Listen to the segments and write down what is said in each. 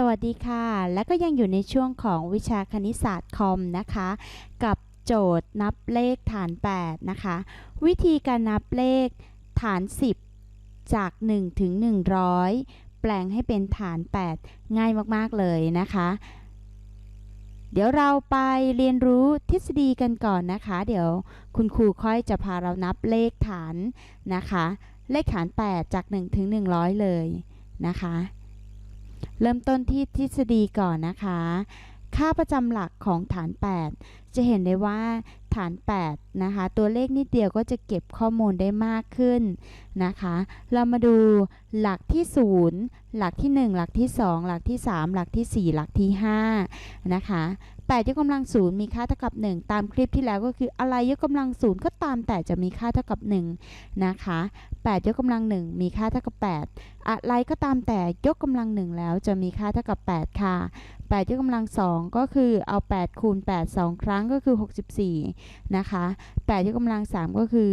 สวัสดีค่ะ และก็ยังอยู่ในช่วงของวิชาคณิตศาสตร์คอมนะคะ กับโจทย์นับเลขฐาน 8 นะคะ วิธีการนับเลขฐาน 10 จาก 1 ถึง 100 แปลงให้เป็นฐาน 8 ง่ายมาก ๆ เลยนะคะ เดี๋ยวเราไปเรียนรู้ทฤษฎีกันก่อนนะคะ เดี๋ยวคุณครูค่อยจะพาเรานับเลขฐานนะคะ เลขฐาน 8 จาก 1 ถึง 100 เลยนะคะ เริ่มต้นที่ทฤษฎีก่อนนะคะ ค่าประจำหลักของฐาน 8 จะเห็นได้ว่าฐาน 8 นะคะ ตัวเลขนิดเดียวก็จะเก็บข้อมูลได้มากขึ้นนะคะ เรามาดูหลักที่ 0 หลักที่ 1 หลักที่ 2 หลักที่ 3 หลักที่ 4 หลักที่5นะคะ 8 ยกกำลังศูนย์มีค่าเท่ากับ 1 ตามคลิปที่แล้วก็คืออะไรยกกำลังศูนย์ก็ตามแต่จะมีค่าเท่ากับ1นะคะ8 ยกกำลัง1มีค่าเท่ากับ 8 อะไรก็ตามแต่ยกกำลัง1แล้วจะมีค่าเท่ากับ 8 ค่ะ 8 ยกกำลัง2ก็คือเอา 8 คูณ 8 2 ครั้งก็คือ 64 นะคะ 8 ยกกำลัง3ก็คือ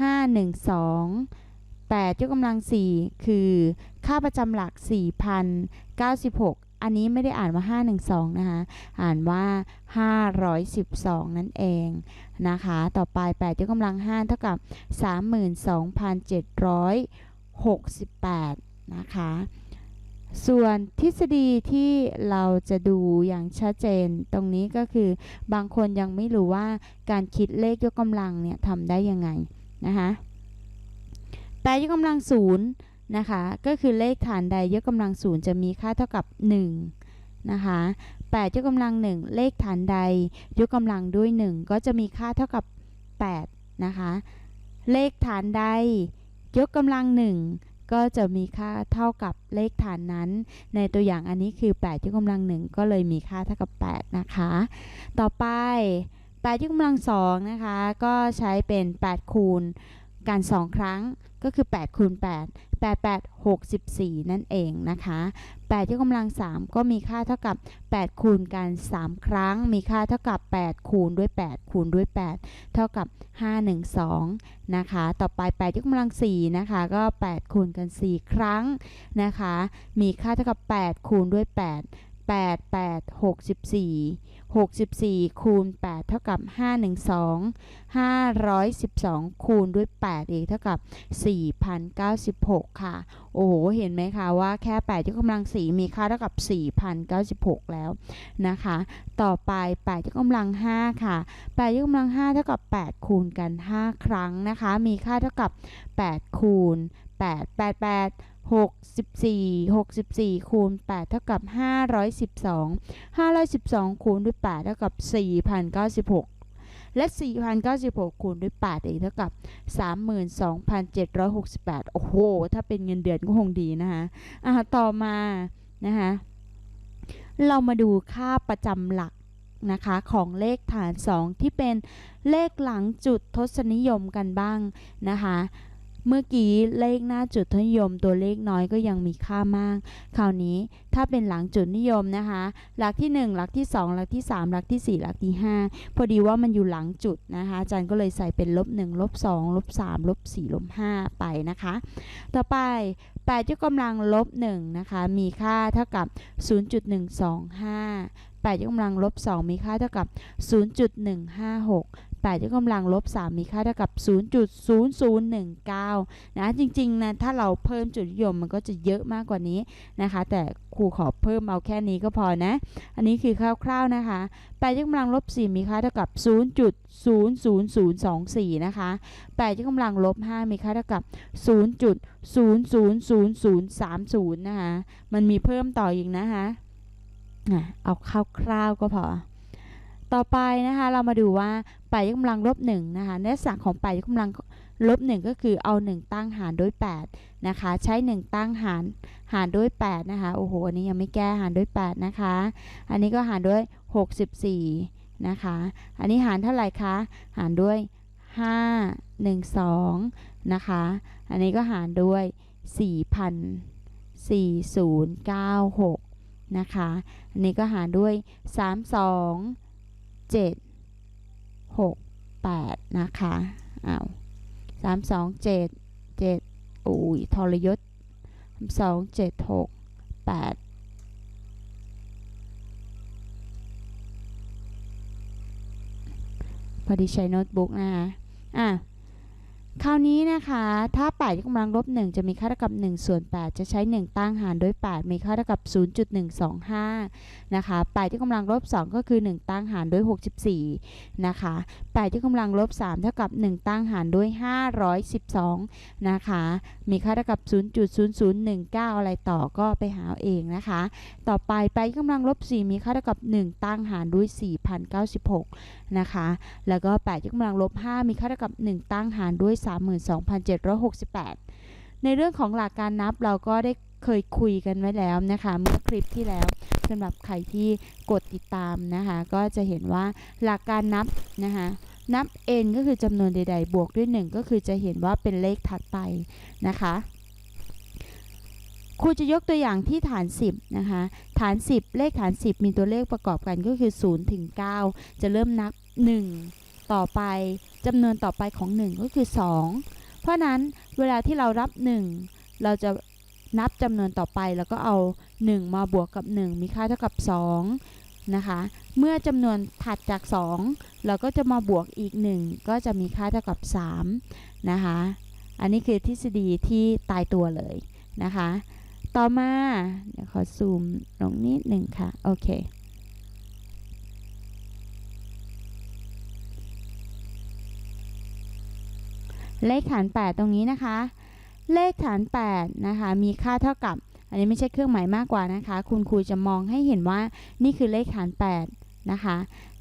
5 1 2 8 ยกกำลัง 4 คือ ค่าประจำหลัก 4,096 อันนี้ไม่ได้อ่านว่า 512 นะคะ อ่านว่า 512 นั่นเองนะคะ ต่อไป8ยกกำลัง 5 เท่ากับ 32,768 นะคะ ส่วนทฤษฎีที่เราจะดูอย่างชัดเจนตรงนี้ก็คือบางคนยังไม่รู้ว่าการคิดเลขยกกำลังเนี่ยทำได้ยังไงนะคะแต่ยกกำลังศูนย์ นะคะ ก็คือเลขฐานใดยกกำลังศูนย์จะมีค่าเท่ากับ 1 นะคะ8ยกกำลัง 1 เลขฐานใด ยกกำลังด้วย 1 ก็จะมีค่าเท่ากับ 8 นะคะ เลขฐานใด ยกกำลัง 1 ก็จะมีค่าเท่ากับเลขฐานนั้น ในตัวอย่างอันนี้คือ 8 ยกกำลัง 1 ก็เลยมีค่าเท่ากับ 8 นะคะ ต่อไป 8 ยกกำลัง2นะคะ ก็ใช้เป็น 8 คูณการ2ครั้ง ก็คือ8คูณ8 8 8 64 นั่นเองนะคะ8ยกกำลัง 3 ก็มีค่าเท่ากับ 8 คูณกัน 3 ครั้ง มีค่าเท่ากับ 8 คูณด้วย 8 คูณด้วย 8 เท่ากับ 512 นะคะ ต่อไป 8ยกกำลัง 4 นะคะ ก็ 8 คูณกัน 4 ครั้งนะคะ มีค่าเท่ากับ 8 คูณด้วย 8 8 8 64 64 คูณ 8 เท่ากับ 512 512 คูณด้วย 8 อีกเท่ากับ 4,096 ค่ะ โอ้โห เห็นไหมคะว่าแค่ 8 ยกกำลัง 4 มีค่าเท่ากับ 4,096 แล้วนะคะ ต่อไป 8 ยกกำลัง 5 ค่ะ 8 ยกกำลัง 5 เท่ากับ 8 คูณกัน 5 ครั้งนะคะ มีค่าเท่ากับ 8 คูณ 8 8 8 64 64 คูณ 8 เท่ากับ 512 512 คูณด้วย 8 เท่ากับ 4,096 และ 4,096 คูณด้วย8อีกเท่ากับ 32,768 โอ้โห ถ้าเป็นเงินเดือนก็คงดีนะคะอะต่อมานะคะ เรามาดูค่าประจำหลักนะคะของเลขฐาน 2 ที่เป็นเลขหลังจุดทศนิยมกันบ้างนะคะ เมื่อกี้เลขหน้าจุดทนิยม ตัวเลขน้อยก็ยังมีค่ามาก คราวนี้ถ้าเป็นหลังจุดนิยมนะคะ หลักที่ 1 หลักที่ 2 หลักที่ 3 หลักที่ 4 หลักที่ 5 พอดีว่ามันอยู่หลังจุดนะคะอาจารย์ก็เลยใส่เป็นลบ1ลบ2ลบ3ลบ4ลบ5ไปนะคะ ต่อไป8ยกกำลังลบ1นะคะ มีค่าเท่ากับ 0.125 8ยกกำลังลบ2มีค่าเท่ากับ 0.156 8 ยกกำลังลบ 3 มีค่าเท่ากับ 0.0019 นะ จริงๆนะถ้าเราเพิ่มจุดนิยมมันก็จะเยอะมากกว่านี้นะคะ แต่ครูขอเพิ่มเอาแค่นี้ก็พอนะ อันนี้คือคร่าวๆนะคะ 8 ยกกำลังลบ 4 มีค่าเท่ากับ 0.00024 นะคะ 8 ยกกำลังลบ 5 มีค่าเท่ากับ 0.000030 นะคะ มันมีเพิ่มต่ออีกนะคะเอาคร่าวๆก็พอ ต่อไปนะคะ เรามาดูว่า 8ยกกำลังลบ1นะคะในสักของ8ยกกำลังลบ1ก็คือเอา 1 ตั้งหารด้วย8นะคะ ใช้ 1 ตั้งหารหารด้วย8นะคะ โอ้โห อันนี้ยังไม่แก้หารด้วย8นะคะ อันนี้ก็หารด้วย 64นะคะ อันนี้หารเท่าไหร่คะ หารด้วย 5 1 2นะคะ อันนี้ก็หารด้วย 4,4096นะคะ อันนี้ก็หารด้วย 3 2 7 6 8 นะคะอา้าวสามสองเจ็ดเจ็ดอุ้ยทรยศสองเจ็ดหกแปดพอดีใช้โน้ตบุ๊กนะคะอะ คราวนี้นะคะ ถ้า 8 ยกกำลังลบ 1 จะมีค่าเท่ากับ 1 ส่วน 8 จะใช้ 1 ตั้งหารด้วย 8 มีค่าเท่ากับ 0.125 นะคะ 8 ยกกำลังลบ 2 ก็คือ 1 ตั้งหารด้วย 64 นะคะ 8 ยกกำลังลบ 3 เท่ากับ 1 ตั้งหารด้วย 512 นะคะ มีค่าเท่ากับ 0.0019 อะไรต่อก็ไปหาเองนะคะ ต่อไป 8 ยกกำลังลบ 4 มีค่าเท่ากับ 1 ตั้งหารด้วย 4,096 นะคะ แล้วก็ 8 ยกกำลังลบ 5 มีค่าเท่ากับ 1 ตั้งหารด้วย32,768 ในเรื่องของหลักการนับเราก็ได้เคยคุยกันไว้แล้วนะคะ เมื่อคลิปที่แล้วสำหรับใครที่กดติดตามนะคะ ก็จะเห็นว่าหลักการนับนะคะนับ n ก็คือจำนวนใด ๆ บวกด้วย 1 ก็คือจะเห็นว่าเป็นเลขถัดไปนะคะครูจะยกตัวอย่างที่ฐาน 10 นะคะ ฐาน 10 เลขฐาน 10 มีตัวเลขประกอบกันก็คือ0ถึง9จะเริ่มนับ 1 ต่อไป จำนวนต่อไปของ 1 ก็คือ 2 เพราะนั้นเวลาที่เรารับ 1 เราจะนับจำนวนต่อไปแล้วก็เอา 1 มาบวกกับ 1 มีค่าเท่ากับ 2 นะคะ เมื่อจำนวนถัดจาก 2 เราก็จะมาบวกอีก 1 ก็จะมีค่าเท่ากับ 3 นะคะ อันนี้คือทฤษฎีที่ตายตัวเลยนะคะ ต่อมาเดี๋ยวขอซูมลงนิดหนึ่งค่ะ โอเค เลขฐาน 8 ตรงนี้นะคะ เลขฐาน8นะคะมีค่าเท่ากับ อันนี้ไม่ใช่เครื่องหมายมากกว่านะคะ คุณครูจะมองให้เห็นว่านี่คือเลขฐาน 8 นะคะ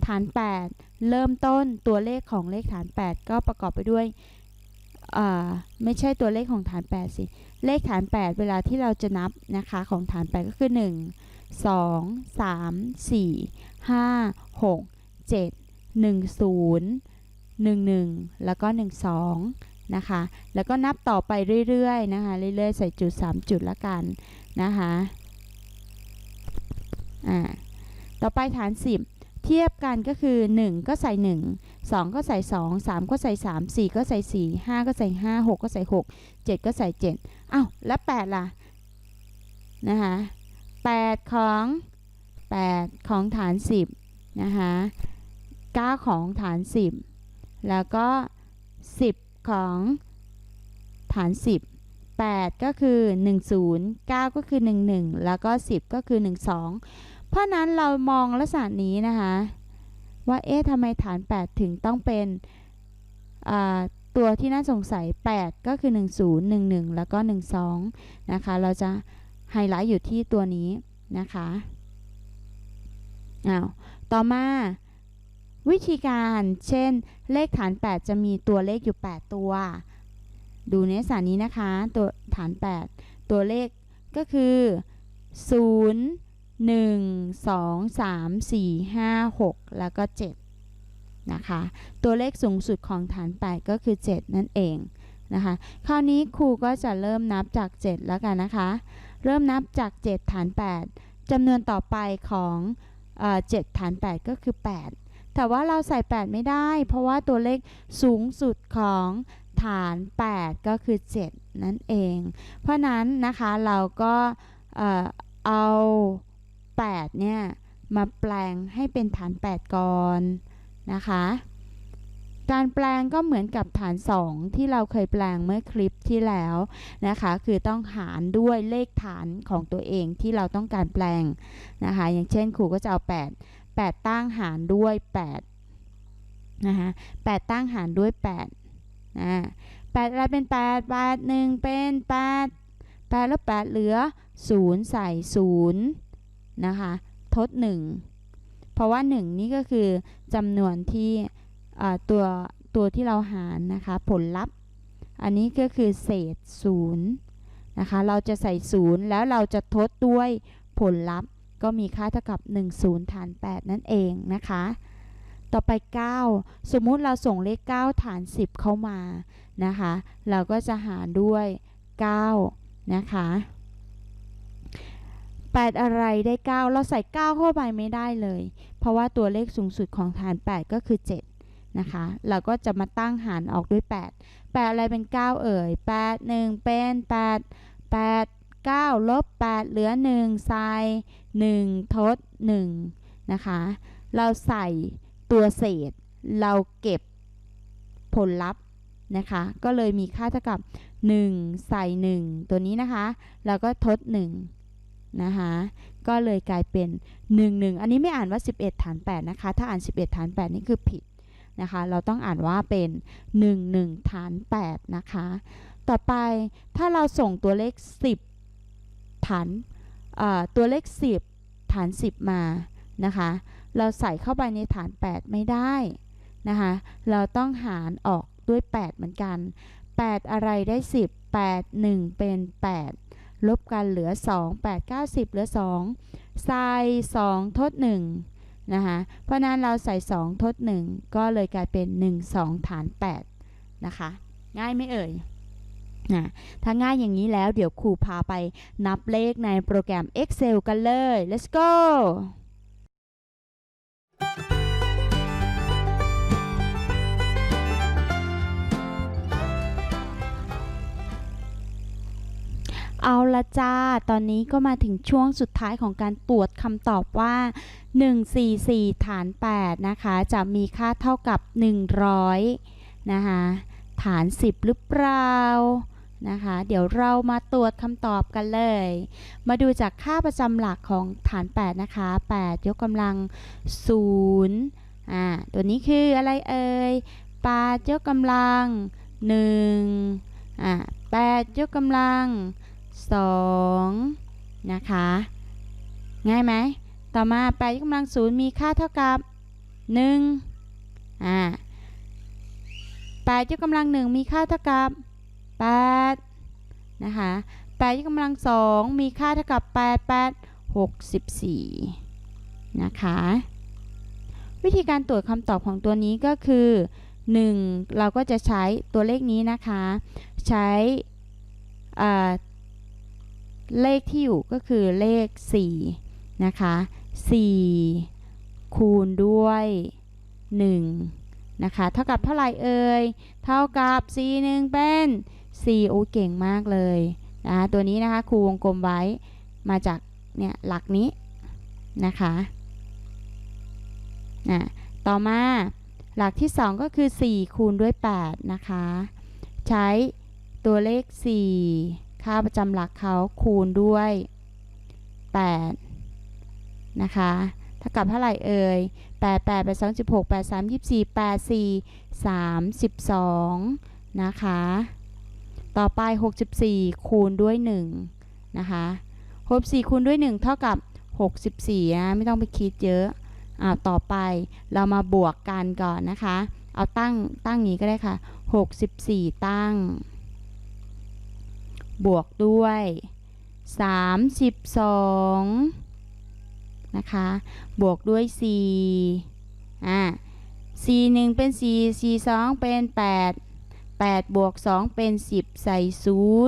ฐาน 8 เริ่มต้นตัวเลขของเลขฐาน 8 ก็ประกอบไปด้วยไม่ใช่ตัวเลขของฐาน 8 สิ เลขฐาน 8 เวลาที่เราจะนับนะคะของฐาน 8 ก็คือ 1 2 3 4 5 6 7 1 0 1 1 แล้วก็ 1 2 นะคะ แล้วก็นับต่อไปเรื่อยๆนะคะ เรื่อยๆ ใส่จุด 3 จุดละกันนะคะอ่าต่อไปฐาน 10 เทียบกันก็คือ 1 ก็ใส่ 1 2 ก็ใส่ 2 3 ก็ใส่ 3 4 ก็ใส่ 4 5 ก็ใส่ 5 6 ก็ใส่ 6 7 ก็ใส่ 7อ้าวแล้ว 8 ล่ะนะคะ8ของ 8 ของฐาน 10นะคะ9ของฐาน 10 แล้วก็ 10 ของฐาน 10 8 ก็คือ 10 9 ก็คือ 11 แล้วก็ 10 ก็คือ 12 เพราะนั้นเรามองลักษณะนี้นะคะ ว่าเอ๊ะทำไมฐาน 8 ถึงต้องเป็นตัวที่น่าสงสัย 8 ก็คือ 10 11 แล้วก็ 12 นะคะ เราจะไฮไลท์อยู่ที่ตัวนี้นะคะ อ้าว ต่อมา วิธีการเช่น เลขฐาน 8 จะมีตัวเลขอยู่ 8 ตัว ดูในสารนี้นะคะ ตัวฐาน 8 ตัวเลขก็คือ 0 1 2 3 4 5 6 แล้วก็ 7 นะคะ ตัวเลขสูงสุดของฐาน 8 ก็คือ 7 นั่นเองนะคะ คราวนี้ครูก็จะเริ่มนับจาก 7 แล้วกันนะคะ เริ่มนับจาก 7 ฐาน 8จำนวนต่อไปของเอ่อ7ฐาน 8 ก็คือ 8 แต่ว่าเราใส่ 8 ไม่ได้ เพราะว่าตัวเลขสูงสุดของฐาน 8 ก็คือ 7 นั่นเอง เพราะนั้นนะคะเราก็เอา 8 เนี่ย มาแปลงให้เป็นฐาน 8 ก่อนนะคะ การแปลงก็เหมือนกับฐาน 2 ที่เราเคยแปลงเมื่อคลิปที่แล้วนะคะ คือต้องหารด้วยเลขฐานของตัวเองที่เราต้องการแปลงนะคะ อย่างเช่นครูก็จะเอา 8 8 ตั้งหารด้วย8นะคะ8ตั้งหารด้วย8นะ8อะไรเป็น 8 8 1 เป็น 8 8แล้ว8เหลือ 0 ใส่ 0 นะคะ ทด 1 เพราะว่า 1 นี่ก็คือจำนวนที่อ่าตัวตัวที่เราหารนะคะ ผลลัพธ์ อันนี้ก็คือเศษ 0 นะคะ เราจะใส่ 0 แล้วเราจะทดด้วยผลลัพธ์ ก็มีค่าเท่ากับ 10 ฐาน 8 นั่นเองนะคะ ต่อไป 9 สมมุติเราส่งเลข 9 ฐาน 10 เข้ามานะคะ เราก็จะหารด้วย 9 นะคะ 8 อะไรได้ 9 เราใส่ 9 เข้าไปไม่ได้เลย เพราะว่าตัวเลขสูงสุดของฐาน 8 ก็คือ 7นะคะเราก็จะมาตั้งหารออกด้วย 8 8 อะไรเป็น 9 เอ่ย 8 1 เป็น 8 8 9 ลบ 8 เหลือ1ใส่1 ทด 1 นะคะ เราใส่ตัวเศษ เราเก็บผลลัพธ์นะคะ ก็เลยมีค่าเท่ากับ 1 ใส่ 1 ตัวนี้นะคะ แล้วก็ทด 1 นะคะ ก็เลยกลายเป็น 1 1 อันนี้ไม่อ่านว่า 11 ฐาน 8 นะคะ ถ้าอ่าน 11 ฐาน 8 นี่คือผิดนะคะ เราต้องอ่านว่าเป็น 1 1 ฐาน 8 นะคะ ต่อไปถ้าเราส่งตัวเลข 10 ฐานตัวเลข 10 ฐาน 10 มานะคะ เราใส่เข้าไปในฐาน 8 ไม่ได้นะคะ เราต้องหารออกด้วย 8 เหมือนกัน 8 อะไรได้ 10 8 1 เป็น 8 ลบกันเหลือ 2 8 9 10 เหลือ 2 ใส่ 2 ทด 1 นะคะ เพราะนั้นเราใส่ 2 ทด 1 ก็เลยกลายเป็น 1 2 ฐาน 8 นะคะ ง่ายไหมเอ่ย นะถ้าง่ายอย่างนี้แล้วเดี๋ยวครูพาไปนับเลขในโปรแกรม Excel กันเลย let's go เอาละจ้า ตอนนี้ก็มาถึงช่วงสุดท้ายของการตรวจคำตอบว่า 144 ฐาน 8 นะคะ จะมีค่าเท่ากับ 100 นะคะฐาน 10 หรือเปล่า นะคะ เดี๋ยวเรามาตรวจคำตอบกันเลย มาดูจากค่าประจำหลักของฐาน 8 นะคะ 8 ยกกำลัง 0 อ่า ตัวนี้คืออะไรเอ่ย8ยกกำลัง 1 อ่า8ยกกำลัง 2 นะคะ ง่ายไหม ต่อมา 8 ยกกำลัง 0 มีค่าเท่ากับ 1 อ่า8ยกกำลัง 1 มีค่าเท่ากับ 8นะคะ8ยกกำลัง2มีค่าเท่ากับ 8 8 64นะคะวิธีการตรวจคำตอบของตัวนี้ก็คือ 1 เราก็จะใช้ตัวเลขนี้นะคะ ใช้เลขที่อยู่ก็คือเลข 4 นะคะ 4 คูณด้วย 1 นะคะ เท่ากับเท่าไหร่เอ่ย เท่ากับ 4 1 เป็น 4โอเก่งมากเลยนะคะตัวนี้นะคะครูวงกลมไว้มาจากเนี่ยหลักนี้นะคะอะต่อมาหลักที่ 2 ก็คือ 4 คูณด้วย 8 นะคะ ใช้ตัวเลข 4 ค่าประจำหลักเขาคูณด้วย 8 นะคะเท่ากับเท่าไหร่เอ่ย 8 8 8 2 6 8 3 24 8 4 32 นะคะ ต่อไป 64 คูณด้วย1นะคะ64คูณด้วย 1 เท่ากับ 64นะไม่ต้องไปคิดเยอะอ่าต่อไปเรามาบวกกันก่อนนะคะ เอาตั้งตั้งนี้ก็ได้ค่ะ 64 ตั้ง บวกด้วย 32 นะคะ บวกด้วย 4 อ่า4 1เป็น4 4 2เป็น 8 8 บวก 2 เป็น 10 ใส่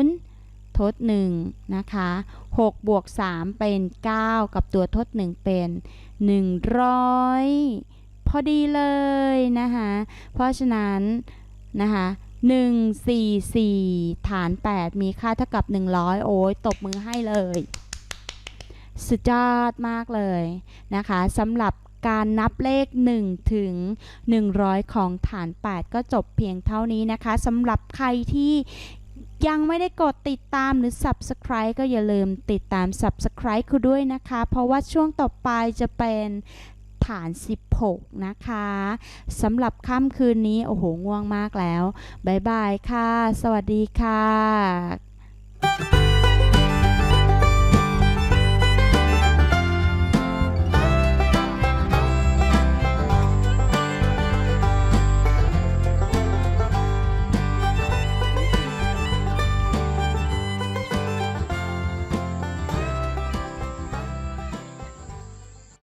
0 ทด 1 นะคะ6บวก 3 เป็น 9 กับตัวทด 1 เป็น 100 พอดีเลยนะคะ เพราะฉะนั้นนะคะ144 ฐาน 8 มีค่าเท่ากับ 100 โอ้ยตบมือให้เลย สุดยอดมากเลยนะคะสำหรับ การนับเลข 1 ถึง 100 ของฐาน 8 ก็จบเพียงเท่านี้นะคะสำหรับใครที่ยังไม่ได้กดติดตามหรือ Subscribe ก็อย่าลืมติดตาม Subscribe คุณด้วยนะคะ เพราะว่าช่วงต่อไปจะเป็นฐาน 16 นะคะสำหรับค่ำคืนนี้ โอ้โห ง่วงมากแล้ว บ๊ายบายค่ะ สวัสดีค่ะ